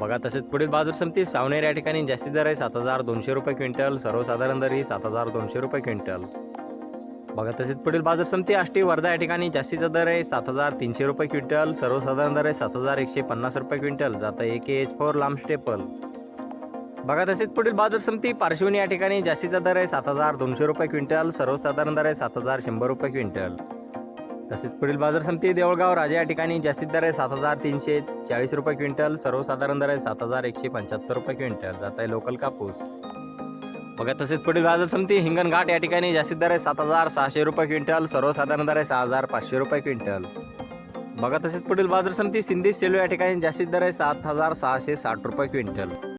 बघा तसेच पुढील बाजार समती सावनेर या ठिकाणी. जास्ती दर आहे सात हजार दोनशे रुपये क्विंटल. सर्वसाधारण दर ही सात हजार दोनशे रुपये क्विंटल. बघा तसेच पुढील बाजार समती आष्टी वर्धा या ठिकाणी. जास्तीचा दर आहे सात हजार तीनशे रुपये क्विंटल. सर्वसाधारण दर आहे सात हजार एकशे पन्नास रुपये क्विंटल. जातं ए के एच फोर लांब स्टेपल. बघा तसेच पुढील बाजार समती पार्श्वनी या ठिकाणी. जास्तीचा दर आहे सात हजार दोनशे रुपये क्विंटल. सर्वसाधारण दर आहे सात हजार शंभर रुपये क्विंटल. तसेच पुढील बाजार समिती देवळगाव राजा या ठिकाणी जास्तीत दर आहे सात हजार तीनशे चाळीस रुपये क्विंटल सर्वसाधारण दर आहे सात हजार एकशे पंच्याहत्तर रुपये क्विंटल. जात आहे लोकल कापूस. बघा तसेच पुढील बाजार समिती हिंगणघाट या ठिकाणी जास्तीत दर आहे सात हजार सहाशे रुपये क्विंटल सर्वसाधारण दर आहे सहा हजार पाचशे रुपये क्विंटल. बघा तसेच पुढील बाजार समिती सिंधी सेलू या ठिकाणी जास्तीत दर आहे सात हजार सहाशे साठ रुपये क्विंटल.